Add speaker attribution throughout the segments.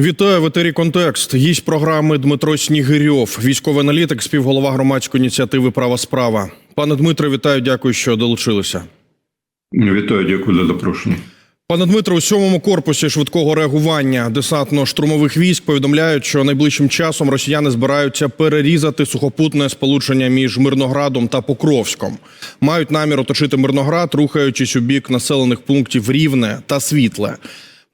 Speaker 1: Вітаю в етері Контекст. Гість програми Дмитро Снігирьов, військовий аналітик, співголова громадської ініціативи Права справа. Пане Дмитре, вітаю, дякую, що долучилися.
Speaker 2: Вітаю, дякую за запрошення.
Speaker 1: Пане Дмитро, у сьомому корпусі швидкого реагування десантно-штурмових військ повідомляють, що найближчим часом росіяни збираються перерізати сухопутне сполучення між Мирноградом та Покровськом. Мають намір оточити Мирноград, рухаючись у бік населених пунктів Рівне та Світле.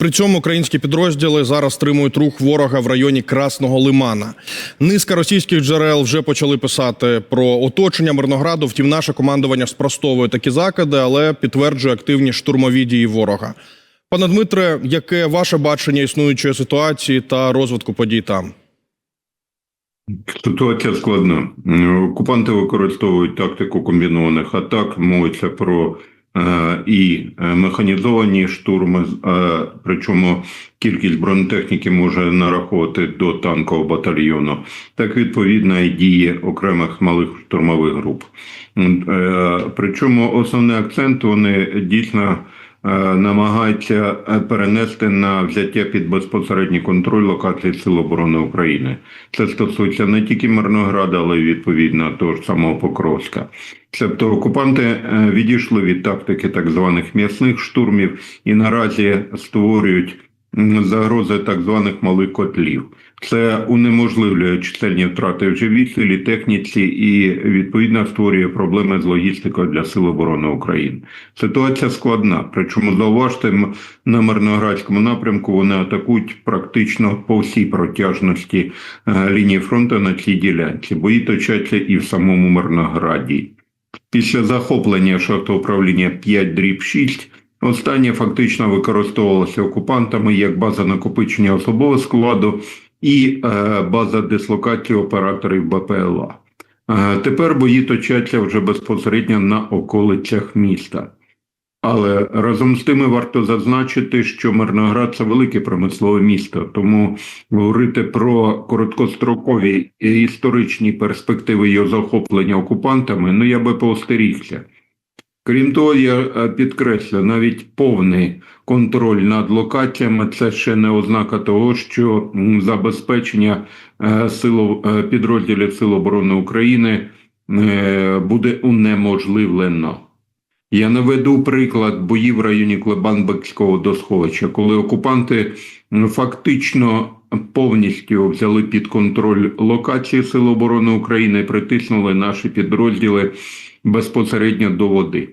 Speaker 1: При цьому українські підрозділи зараз стримують рух ворога в районі Красного Лимана. Низка російських джерел вже почали писати про оточення Мирнограду. Втім, наше командування спростовує такі закиди, але підтверджує активні штурмові дії ворога. Пане Дмитре, яке ваше бачення існуючої ситуації та розвитку подій там?
Speaker 2: Ситуація складна. Окупанти використовують тактику комбінованих атак. Мовиться про і е, механізовані штурми, е, причому кількість бронетехніки може нараховувати до танкового батальйону. Так відповідно і дії окремих малих штурмових груп. Е, Причому основний акцент вони дійсно е, намагаються е, перенести на взяття під безпосередній контроль локації Сил оборони України. Це стосується не тільки Мирнограда, але й відповідно того ж самого Покровська. Тобто окупанти е, відійшли від тактики так званих м'ясних штурмів і наразі створюють загрози так званих малих котлів. Це унеможливлює чисельні втрати в живій силі, техніці і відповідно створює проблеми з логістикою для Сил оборони України. Ситуація складна. Причому зауважте, на Мирноградському напрямку вони атакують практично по всій протяжності е, лінії фронту на цій ділянці. Бої точаться і в самому Мирнограді. Після захоплення шахтоуправління 5 дріб 6 останнє фактично використовувалося окупантами як база накопичення особового складу і е, база дислокації операторів БПЛА. Е, тепер бої точаться вже безпосередньо на околицях міста. Але разом з тим варто зазначити, що Мирноград це велике промислове місто, тому говорити про короткострокові історичні перспективи його захоплення окупантами, ну я би поостерігся. Крім того, я е, підкреслю, навіть повний контроль над локаціями це ще не ознака того, що забезпечення е, сил е, підрозділів Сил оборони України буде унеможливлено. Я наведу приклад боїв в районі Клебанбекського досховища, коли окупанти фактично повністю взяли під контроль локації Сил оборони України притиснули наші підрозділи безпосередньо до води.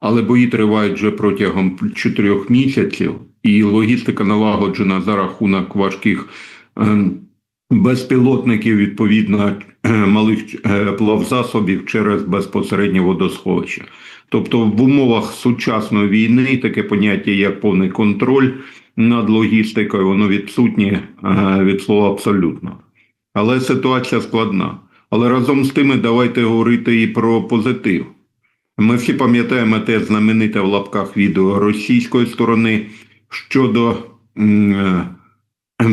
Speaker 2: Але бої тривають вже протягом чотирьох місяців, і логістика налагоджена за рахунок важких ем, безпілотників, відповідно е, малих е, плавзасобів через безпосереднє водосховище. Тобто, в умовах сучасної війни таке поняття як повний контроль над логістикою, воно відсутнє е, від слова абсолютно. Але ситуація складна. Але разом з тим давайте говорити і про позитив. Ми всі пам'ятаємо те знамените в лапках відео російської сторони щодо е,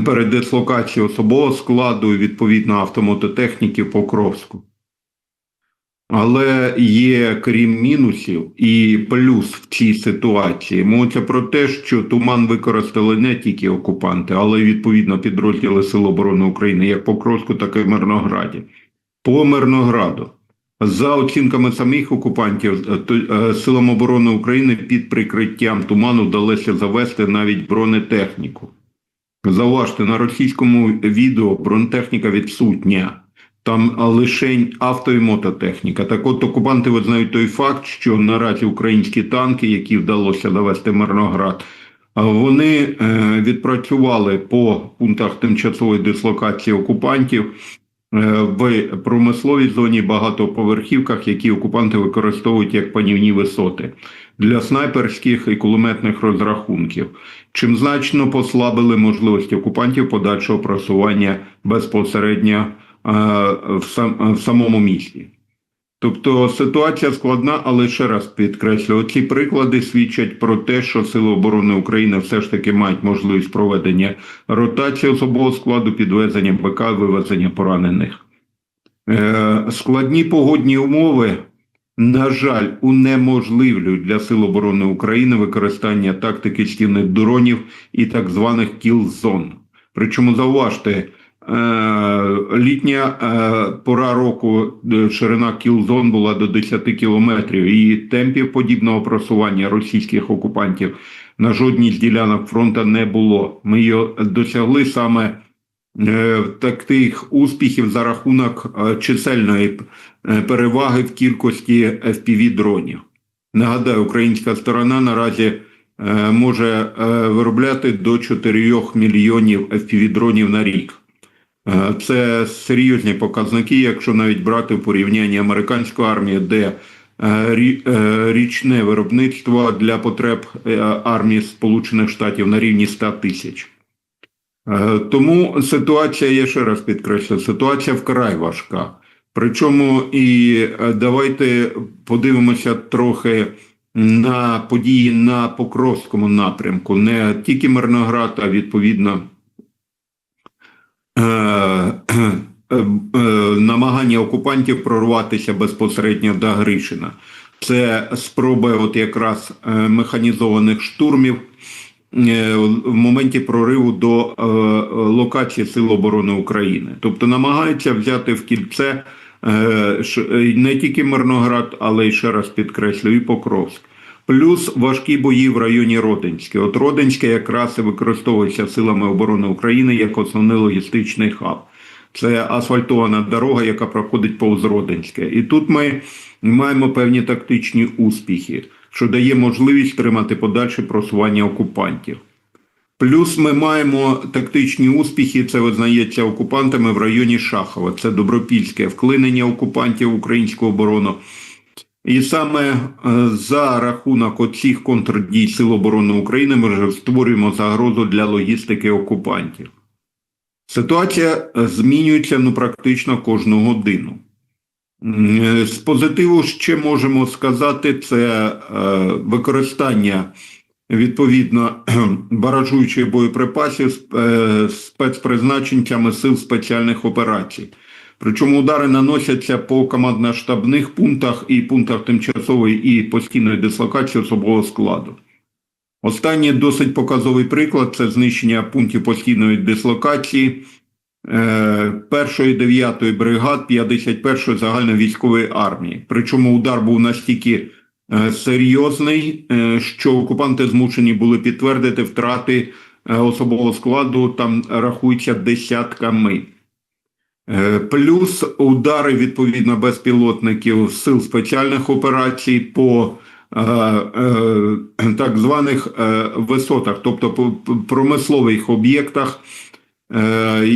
Speaker 2: передислокації особового складу і відповідно автомототехніки в Покровську. Але є крім мінусів і плюс в цій ситуації. Мовиться про те, що туман використали не тільки окупанти, але й відповідно підрозділи Сил оборони України, як Покровську, так і Мирнограді. По Мирнограду. За оцінками самих окупантів, е, е, силам оборони України під прикриттям туману вдалося завести навіть бронетехніку. Зауважте, на російському відео бронетехніка відсутня. Там лише авто і мототехніка. Так от окупанти визнають той факт, що наразі українські танки, які вдалося завести Мирноград, вони е, відпрацювали по пунктах тимчасової дислокації окупантів в промисловій зоні багатоповерхівках, які окупанти використовують як панівні висоти для снайперських і кулеметних розрахунків, чим значно послабили можливості окупантів подальшого просування безпосередньо е, в самому місті. Тобто ситуація складна, але ще раз підкреслю, ці приклади свідчать про те, що Сили оборони України все ж таки мають можливість проведення ротації особового складу, підвезення БК, вивезення поранених. Е, складні погодні умови, на жаль, унеможливлюють для Сил оборони України використання тактики стінних дронів і так званих кіл-зон. Причому зауважте, літня е, пора року е, ширина кілзон була до 10 кілометрів, і темпів подібного просування російських окупантів на жодній з ділянок фронту не було. Ми його досягли саме е, таких успіхів за рахунок е, чисельної е, переваги в кількості fpv дронів. Нагадаю, українська сторона наразі е, може е, виробляти до 4 мільйонів fpv дронів на рік. Е, Це серйозні показники, якщо навіть брати в порівнянні американської армії, де е, е, річне виробництво для потреб армії Сполучених Штатів на рівні 100 тисяч. Тому ситуація, я ще раз підкреслю, ситуація вкрай важка. Причому і давайте подивимося трохи на події на Покровському напрямку, не тільки Мирноград, а відповідно намагання окупантів прорватися безпосередньо до Гришина. Це спроби от якраз е, механізованих штурмів е, в моменті прориву до е, локації Сил оборони України. Тобто намагаються взяти в кільце е, е, не тільки Мирноград, але й ще раз підкреслю, і Покровськ. Плюс важкі бої в районі Родинське. От Родинське якраз і використовується силами оборони України як основний логістичний хаб. Це асфальтована дорога, яка проходить повз Родинське. І тут ми маємо певні тактичні успіхи, що дає можливість тримати подальше просування окупантів. Плюс ми маємо тактичні успіхи, це визнається окупантами в районі Шахова. Це добропільське вклинення окупантів в українську оборону. І саме е, за рахунок оцих контрдій Сил оборони України ми вже створюємо загрозу для логістики окупантів. Ситуація е, змінюється ну, практично кожну годину. Е, З позитиву ще можемо сказати, це використання відповідно баражуючих боєприпасів спецпризначенцями сил спеціальних операцій. Причому удари наносяться по командно-штабних пунктах і пунктах тимчасової і постійної дислокації особового складу. Останній досить показовий приклад це знищення пунктів постійної дислокації е, першої 9 бригад 51-ї загальновійськової армії. Причому удар був настільки е, серйозний, е, що окупанти змушені були підтвердити втрати е, особового складу, там рахуються десятками. Е, Плюс удари відповідно безпілотників сил спеціальних операцій по е, е, так званих висотах, тобто по промислових об'єктах,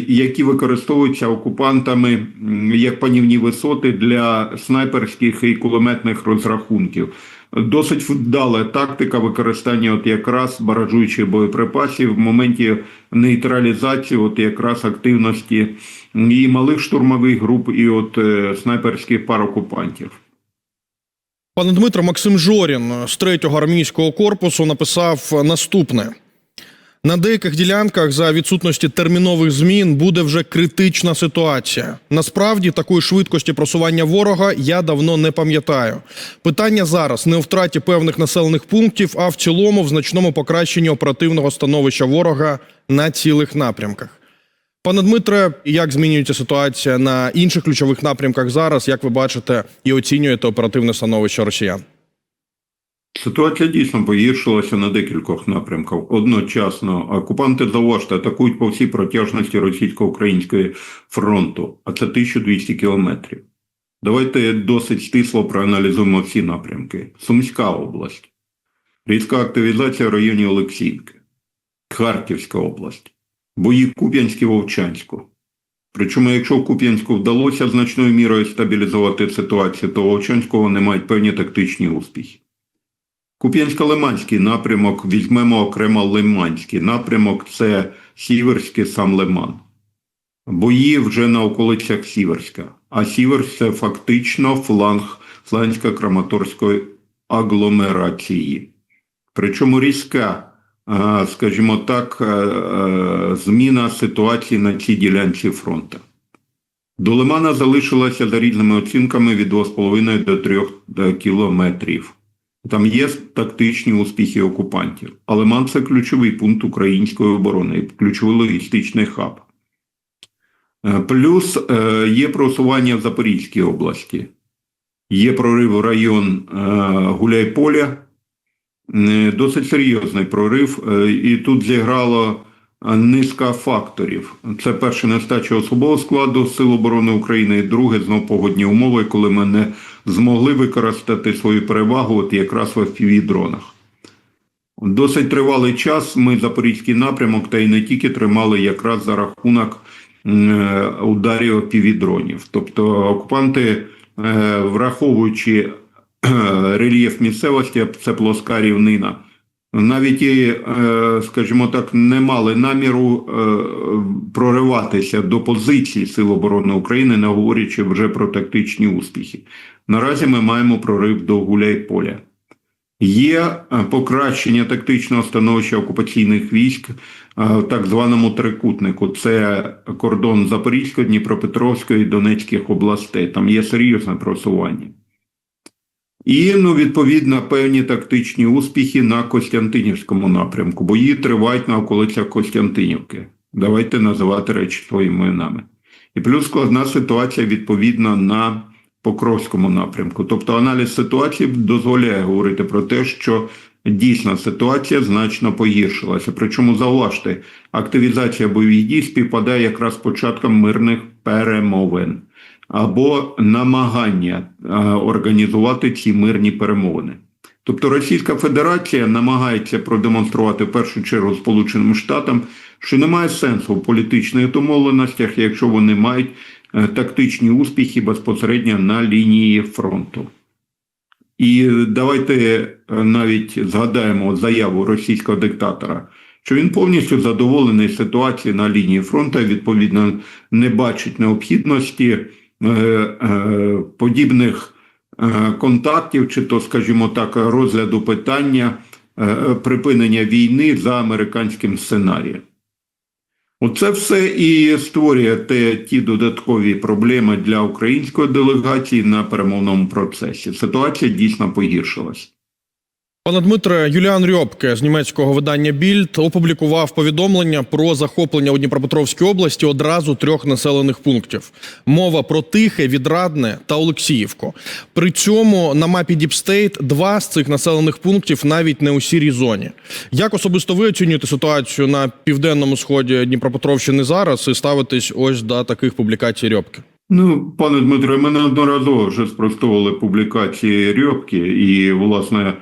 Speaker 2: які використовуються окупантами як панівні висоти для снайперських і кулеметних розрахунків. Досить вдала тактика використання от якраз баражуючих боєприпасів в моменті нейтралізації, от якраз активності і малих штурмових груп, і от е, снайперських пар окупантів.
Speaker 1: Пане Дмитро, Максим Жорін з 3-го армійського корпусу написав наступне: на деяких ділянках за відсутності термінових змін буде вже критична ситуація. Насправді такої швидкості просування ворога я давно не пам'ятаю. Питання зараз не у втраті певних населених пунктів, а в цілому в значному покращенні оперативного становища ворога на цілих напрямках. Пане Дмитре, як змінюється ситуація на інших ключових напрямках зараз? Як ви бачите і оцінюєте оперативне становище росіян?
Speaker 2: Ситуація дійсно погіршилася на декількох напрямках. Одночасно окупанти заважте атакують по всій протяжності російсько-української фронту, а це 1200 кілометрів. Давайте досить стисло проаналізуємо всі напрямки. Сумська область, різка активізація в районі Олексіївки, Харківська область, бої Куп'янські Вовчанську. Причому, якщо в Куп'янську вдалося значною мірою стабілізувати ситуацію, то Вовчанську вони мають певні тактичні успіхи. Куп'янсько-Лиманський напрямок візьмемо окремо Лиманський напрямок це Сіверський сам Лиман. Бої вже на околицях Сіверська. А Сіверськ це фактично фланг флансько-краматорської агломерації. Причому різка, скажімо так, е, е, зміна ситуації на цій ділянці фронту. До Лимана залишилося за різними оцінками від 2,5 до 3 кілометрів. Там є тактичні успіхи окупантів. Але МАН це ключовий пункт української оборони, ключовий логістичний хаб. Е, Плюс е, є просування в Запорізькій області, є прорив в район е, Гуляйполя, Е, досить серйозний прорив, е, і тут зіграло е, низка факторів. Це перше нестача особового складу Сил оборони України, і друге знов погодні умови, коли ми не змогли використати свою перевагу от якраз в FPV-дронах. Досить тривалий час ми запорізький напрямок та й не тільки тримали якраз за рахунок е, ударів FPV-дронів. Тобто окупанти, е, враховуючи е, рельєф місцевості, це плоска рівнина, навіть е, скажімо так, не мали наміру е, прориватися до позицій Сил оборони України, не говорячи вже про тактичні успіхи. Наразі ми маємо прорив до Гуляйполя. Є е, покращення тактичного становища окупаційних військ в так званому трикутнику. Це кордон Запорізької, Дніпропетровської і Донецьких областей. Там є серйозне просування. І, ну, відповідно, певні тактичні успіхи на Костянтинівському напрямку. Бої тривають на околицях Костянтинівки. Давайте називати речі своїми іменами. І плюс складна ситуація відповідно на Покровському напрямку. Тобто аналіз ситуації дозволяє говорити про те, що дійсно ситуація значно погіршилася. Причому зауважте, активізація бойових дій співпадає якраз з початком мирних перемовин або намагання е, організувати ці мирні перемовини. Тобто Російська Федерація намагається продемонструвати в першу чергу Сполученим Штатам, що немає сенсу в політичних домовленостях, якщо вони мають е, тактичні успіхи безпосередньо на лінії фронту. І давайте е, навіть згадаємо заяву російського диктатора, що він повністю задоволений ситуацією на лінії фронту, відповідно, не бачить необхідності подібних е, контактів, чи то, скажімо так, розгляду питання е, припинення війни за американським сценарієм. Оце все і створює те, ті додаткові проблеми для української делегації на перемовному процесі. Ситуація дійсно погіршилась.
Speaker 1: Пане Дмитре, Юліан Рьобке з німецького видання Більд опублікував повідомлення про захоплення у Дніпропетровській області одразу трьох населених пунктів. Мова про Тихе, Відрадне та Олексіївку. При цьому на мапі Діпстейт два з цих населених пунктів навіть не у сірій зоні. Як особисто ви оцінюєте ситуацію на південному сході Дніпропетровщини зараз і ставитесь ось до таких публікацій Рьобки?
Speaker 2: Ну, пане Дмитре, ми неодноразово вже спростовували публікації Рьобки, і, власне,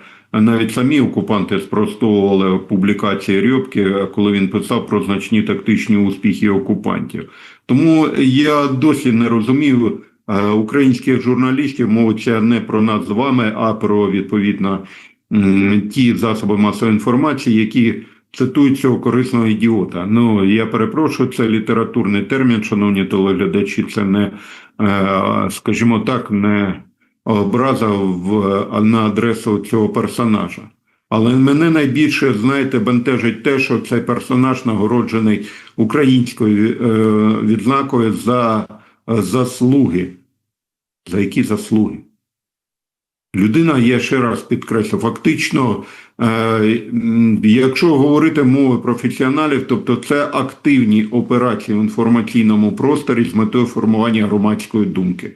Speaker 2: навіть самі окупанти спростовували публікації Рьобки, коли він писав про значні тактичні успіхи окупантів. Тому я досі не розумію е, українських журналістів, мовиться не про нас з вами, а про відповідно ті засоби масової інформації, які цитують цього корисного ідіота. Ну я перепрошую, це літературний термін, шановні телеглядачі. Це не, е, скажімо так, не образа в на адресу цього персонажа. Але мене найбільше, знаєте, бентежить те, що цей персонаж нагороджений українською е, відзнакою за заслуги. За які заслуги? Людина, я ще раз підкреслю, фактично, е, якщо говорити мовою професіоналів, тобто це активні операції в інформаційному просторі з метою формування громадської думки.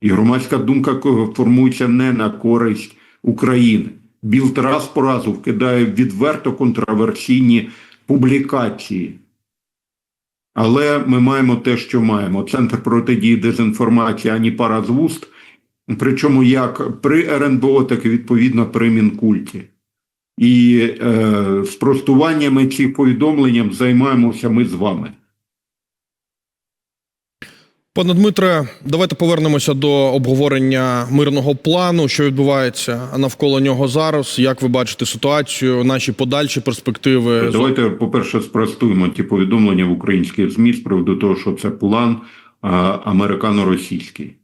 Speaker 2: І громадська думка формується не на користь України. Білд раз по разу вкидає відверто контроверсійні публікації. Але ми маємо те, що маємо. Центр протидії дезінформації ані пара з вуст, причому як при РНБО, так і відповідно при Мінкульті. І е, спростуваннями цих повідомленням займаємося ми з вами.
Speaker 1: Пане Дмитре, давайте повернемося до обговорення мирного плану, що відбувається навколо нього зараз. Як ви бачите ситуацію, наші подальші перспективи?
Speaker 2: Давайте, по-перше, спростуємо ті повідомлення в українських ЗМІ з приводу того, що це план американо-російський.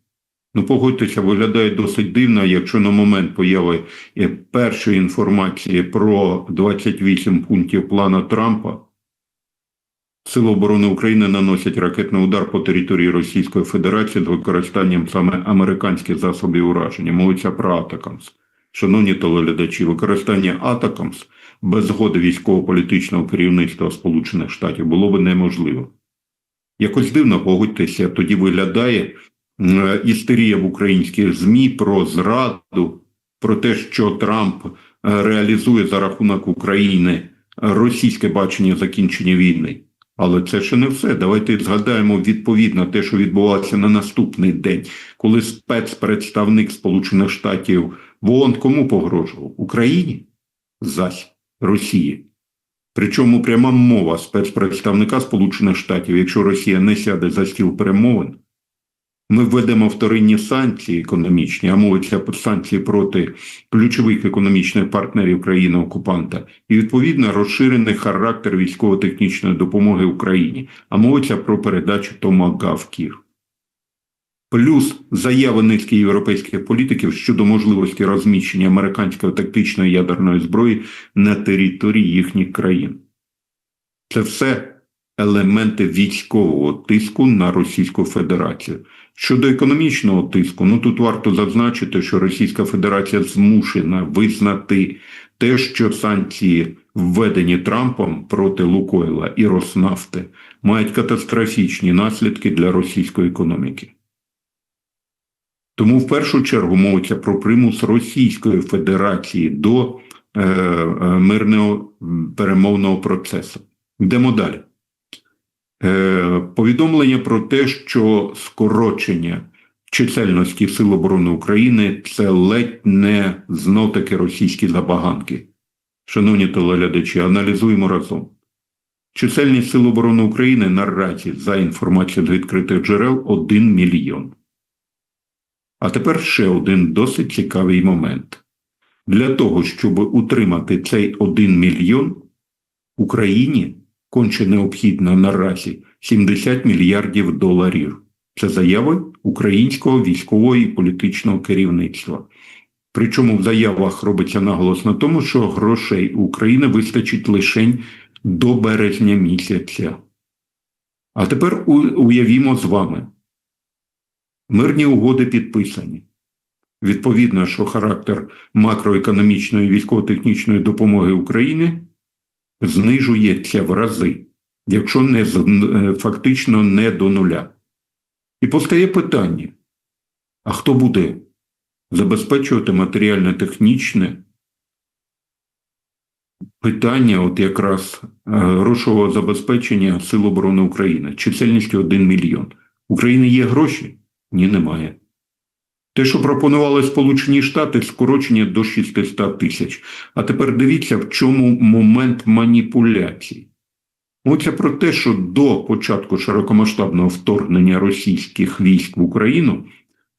Speaker 2: Ну, погодьтеся, виглядає досить дивно, якщо на момент появи е, першої інформації про 28 пунктів плану Трампа Сили оборони України наносять ракетний удар по території Російської Федерації з використанням саме американських засобів ураження. Мовиться про Атакамс. Шановні телеглядачі, використання Атакамс без згоди військово-політичного керівництва Сполучених Штатів було би неможливо. Якось дивно погодьтеся, тоді виглядає істерія в українських ЗМІ про зраду, про те, що Трамп е, реалізує за рахунок України російське бачення закінчення війни. Але це ще не все. Давайте згадаємо відповідно те, що відбувалося на наступний день, коли спецпредставник Сполучених Штатів в ООН кому погрожував? Україні? Зась Росії. Причому пряма мова спецпредставника Сполучених Штатів, якщо Росія не сяде за стіл перемовин, ми введемо вторинні санкції економічні, а мовиться про санкції проти ключових економічних партнерів країни-окупанта, і відповідно розширений характер військово-технічної допомоги Україні, а мовиться про передачу томагавків. Плюс заяви низки європейських політиків щодо можливості розміщення американської тактичної ядерної зброї на території їхніх країн. Це все елементи військового тиску на Російську Федерацію. Щодо економічного тиску, ну тут варто зазначити, що Російська Федерація змушена визнати те, що санкції, введені Трампом проти Лукойла і Роснафти, мають катастрофічні наслідки для російської економіки. Тому в першу чергу мовиться про примус Російської Федерації до е, е, мирного перемовного процесу. Йдемо далі. Е, повідомлення про те, що скорочення чисельності Сил оборони України це ледь не знов таки російські забаганки. Шановні телеглядачі, аналізуємо разом. Чисельність Сил оборони України наразі, за інформацією з відкритих джерел, 1 мільйон. А тепер ще один досить цікавий момент. Для того, щоб утримати цей 1 мільйон, Україні конче необхідно наразі 70 мільярдів доларів. Це заяви українського військового і політичного керівництва. Причому в заявах робиться наголос на тому, що грошей України вистачить лише до березня місяця. А тепер уявімо з вами. Мирні угоди підписані. Відповідно, що характер макроекономічної військово-технічної допомоги України знижується в рази, якщо не фактично не до нуля. І постає питання: а хто буде забезпечувати матеріально-технічне питання, от якраз грошового забезпечення Сил оборони України, чисельністю 1 мільйон. України є гроші? Ні, немає. Те, що пропонували Сполучені Штати, скорочення до 600 тисяч. А тепер дивіться, в чому момент маніпуляцій. Оце про те, що до початку широкомасштабного вторгнення російських військ в Україну,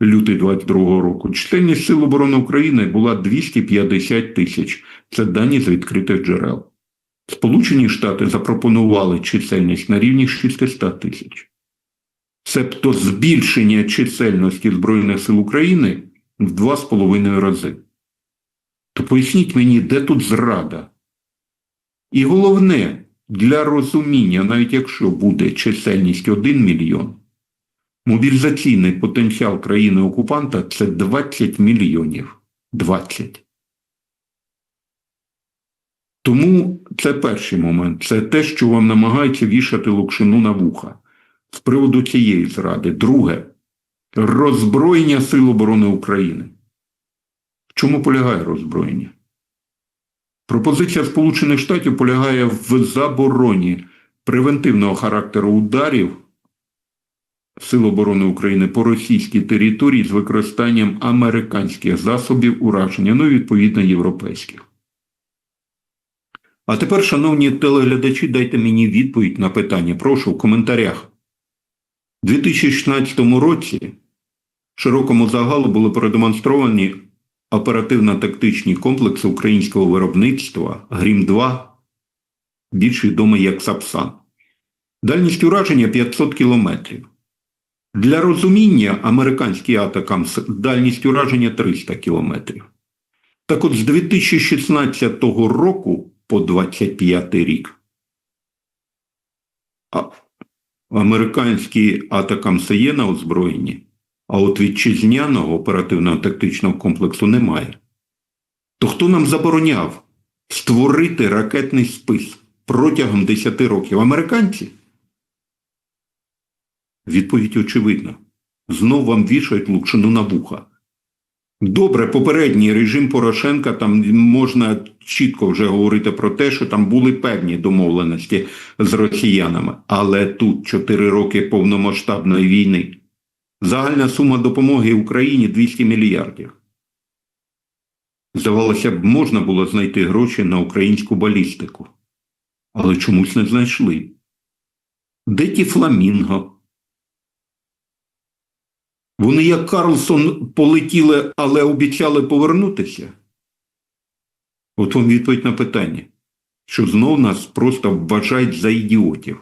Speaker 2: лютий 22-го року, чисельність Сил оборони України була 250 тисяч. Це дані з відкритих джерел. Сполучені Штати запропонували чисельність на рівні 600 тисяч. Себто збільшення чисельності Збройних сил України в два з половиною рази. То поясніть мені, де тут зрада? І головне, для розуміння, навіть якщо буде чисельність 1 мільйон, мобілізаційний потенціал країни-окупанта це 20 мільйонів. 20. Тому це перший момент. Це те, що вам намагається вішати локшину на вуха з приводу цієї зради. Друге роззброєння Сил оборони України. В чому полягає роззброєння? Пропозиція Сполучених Штатів полягає в забороні превентивного характеру ударів Сил оборони України по російській території з використанням американських засобів ураження, ну і відповідно європейських. А тепер, шановні телеглядачі, дайте мені відповідь на питання. Прошу в коментарях. У 2016 році широкому загалу були продемонстровані оперативно-тактичні комплекси українського виробництва Грім-2, більш відомий як Сапсан. Дальність ураження 500 кілометрів. Для розуміння американський атакам дальність ураження 300 кілометрів. Так от з 2016 року по 25 рік американські атакамси є на озброєнні, а от вітчизняного оперативно-тактичного комплексу немає. То хто нам забороняв створити ракетний спис протягом 10 років? Американці? Відповідь очевидна. Знов вам вішають лукшину на вуха. Добре, попередній режим Порошенка там можна чітко вже говорити про те, що там були певні домовленості з росіянами, але тут 4 роки повномасштабної війни. Загальна сума допомоги Україні 200 мільярдів. Здавалося б, можна було знайти гроші на українську балістику, але чомусь не знайшли. Де ті фламінго? Вони, як Карлсон, полетіли, але обіцяли повернутися. От вам відповідь на питання, що знов нас просто вважають за ідіотів.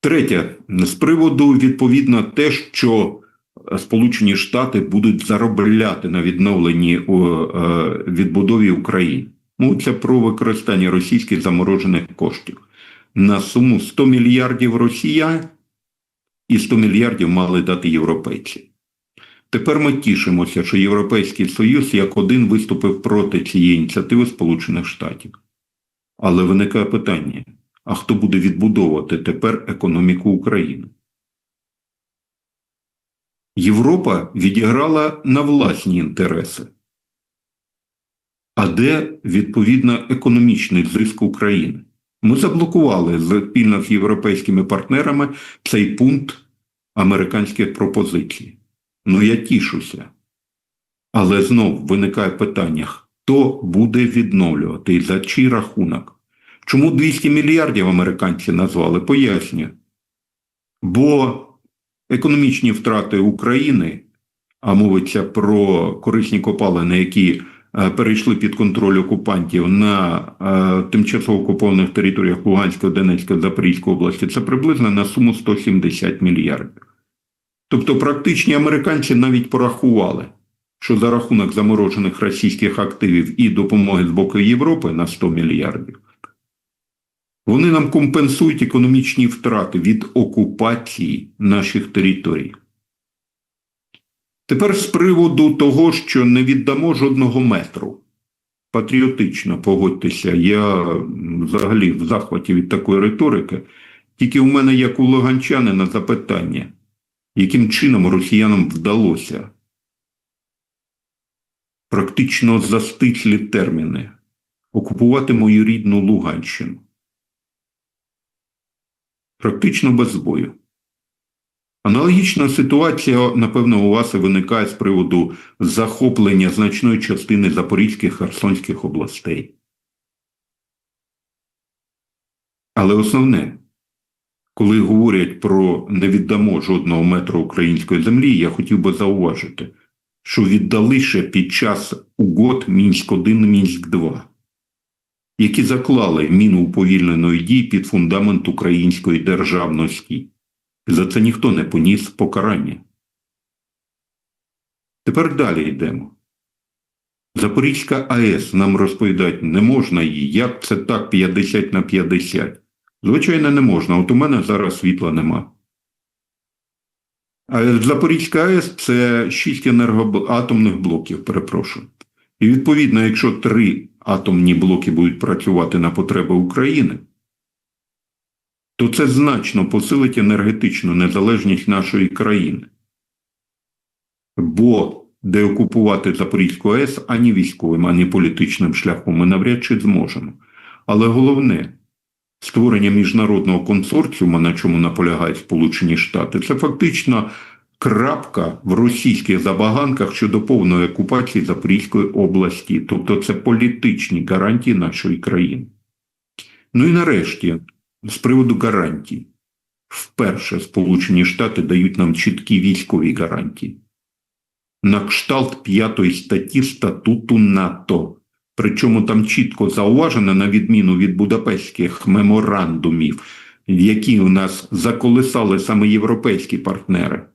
Speaker 2: Третє, з приводу відповідно те, що Сполучені Штати будуть заробляти на відновленні о, е, відбудові України. Мовиться про використання російських заморожених коштів на суму 100 мільярдів росіян і 100 мільярдів мали дати європейці. Тепер ми тішимося, що Європейський Союз як один виступив проти цієї ініціативи Сполучених Штатів. Але виникає питання: а хто буде відбудовувати тепер економіку України? Європа відіграла на власні інтереси. А де відповідно економічний зиск України? Ми заблокували спільно з європейськими партнерами цей пункт американських пропозицій. Ну я тішуся. Але знов виникає питання: хто буде відновлювати і за чий рахунок? Чому 200 мільярдів американці назвали? Пояснюю. Бо економічні втрати України, а мовиться про корисні копалини, які перейшли під контроль окупантів на е, тимчасово окупованих територіях Луганської, Донецької, Запорізької області, це приблизно на суму 170 мільярдів. Тобто, практичні американці навіть порахували, що за рахунок заморожених російських активів і допомоги з боку Європи на 100 мільярдів. Вони нам компенсують економічні втрати від окупації наших територій. Тепер з приводу того, що не віддамо жодного метру. Патріотично погодьтеся, я взагалі в захваті від такої риторики. Тільки у мене, як у Луганчанина, запитання, яким чином росіянам вдалося практично за терміни окупувати мою рідну Луганщину практично без бою. Аналогічна ситуація, напевно, у вас і виникає з приводу захоплення значної частини Запорізьких Херсонських областей. Але основне, коли говорять про не віддамо жодного метру української землі, я хотів би зауважити, що віддали ще під час угод Мінськ 1 Мінськ 2 які заклали міну уповільненої дії під фундамент української державності. За це ніхто не поніс покарання. Тепер далі йдемо. Запорізька АЕС нам розповідають, не можна її. Як це так 50 на 50? Звичайно, не можна. От у мене зараз світла нема. А Запорізька АЕС це 6 енергоатомних блоків, перепрошую. І відповідно, якщо три атомні блоки будуть працювати на потреби України, то це значно посилить енергетичну незалежність нашої країни. Бо деокупувати Запорізьку АЕС ані військовим, ані політичним шляхом ми навряд чи зможемо. Але головне, створення міжнародного консорціуму, на чому наполягають Сполучені Штати, це фактично крапка в російських забаганках щодо повної окупації Запорізької області, тобто це політичні гарантії нашої країни. Ну і нарешті, з приводу гарантій, вперше Сполучені Штати дають нам чіткі військові гарантії. На кшталт п'ятої статті статуту НАТО. Причому там чітко зауважено, на відміну від Будапештських меморандумів, які у нас заколисали саме європейські партнери.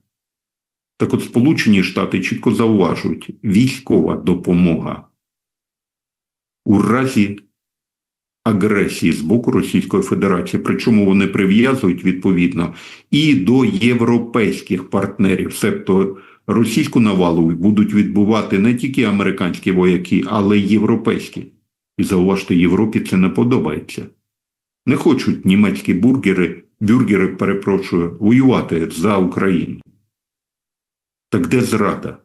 Speaker 2: Так от Сполучені Штати чітко зауважують, військова допомога у разі агресії з боку Російської Федерації, причому вони прив'язують відповідно і до європейських партнерів, себто російську навалу будуть відбувати не тільки американські вояки, але й європейські. І зауважте, Європі це не подобається. Не хочуть німецькі бургери, бюргери, перепрошую, воювати за Україну. Так де зрада?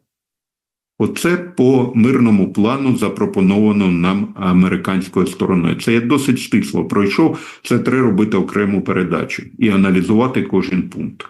Speaker 2: Оце по мирному плану запропоновано нам американською стороною. Це я досить стисло пройшов. Це треба робити окрему передачу і аналізувати кожен пункт.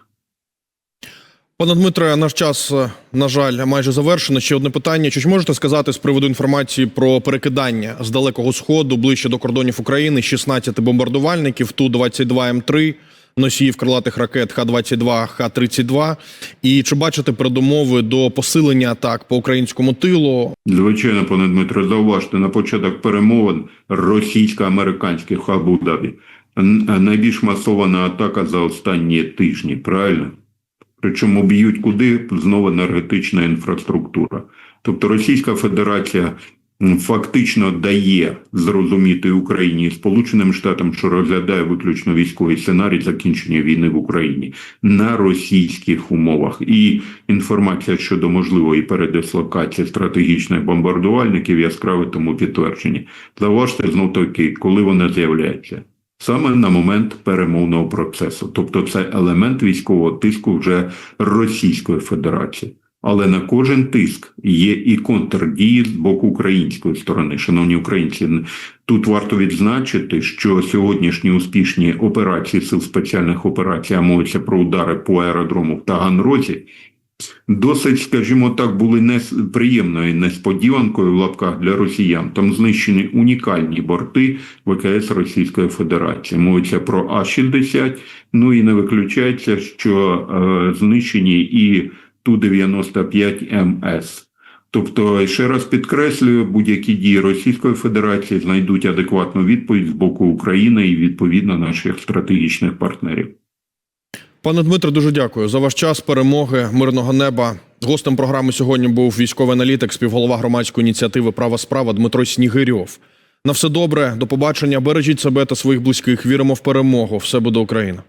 Speaker 1: Пане Дмитре, наш час, на жаль, майже завершено. Ще одне питання. Чи можете сказати з приводу інформації про перекидання з далекого сходу ближче до кордонів України 16 бомбардувальників Ту-22М3, носіїв крилатих ракет Х-22, Х-32? І чи бачите передумови до посилення атак по українському тилу?
Speaker 2: Звичайно, пане Дмитро, зауважте, на початок перемовин російсько-американських Абу-Дабі. Найбільш масована атака за останні тижні, правильно? Причому б'ють куди знову енергетична інфраструктура. Тобто Російська Федерація фактично дає зрозуміти Україні і Сполученим Штатам, що розглядає виключно військовий сценарій закінчення війни в Україні на російських умовах. І інформація щодо можливої передислокації стратегічних бомбардувальників яскраве тому підтвердження. Заважте знов таки, коли вона з'являється. Саме на момент перемовного процесу, тобто це елемент військового тиску вже Російської Федерації. Але на кожен тиск є і контрдії з боку української сторони. Шановні українці, тут варто відзначити, що сьогоднішні успішні операції сил спеціальних операцій, а мовиться про удари по аеродрому в Таганрозі, досить, скажімо так, були неприємною несподіванкою в лапках для росіян. Там знищені унікальні борти ВКС Російської Федерації. Мовиться про А-60, ну і не виключається, що е, знищені і Ту-95МС. Тобто, ще раз підкреслюю, будь-які дії Російської Федерації знайдуть адекватну відповідь з боку України і відповідно наших стратегічних партнерів.
Speaker 1: Пане Дмитре, дуже дякую за ваш час, перемоги, мирного неба. Гостем програми сьогодні був військовий аналітик, співголова громадської ініціативи Права справа Дмитро Снігирьов. На все добре, до побачення. Бережіть себе та своїх близьких. Віримо в перемогу. Все буде Україна.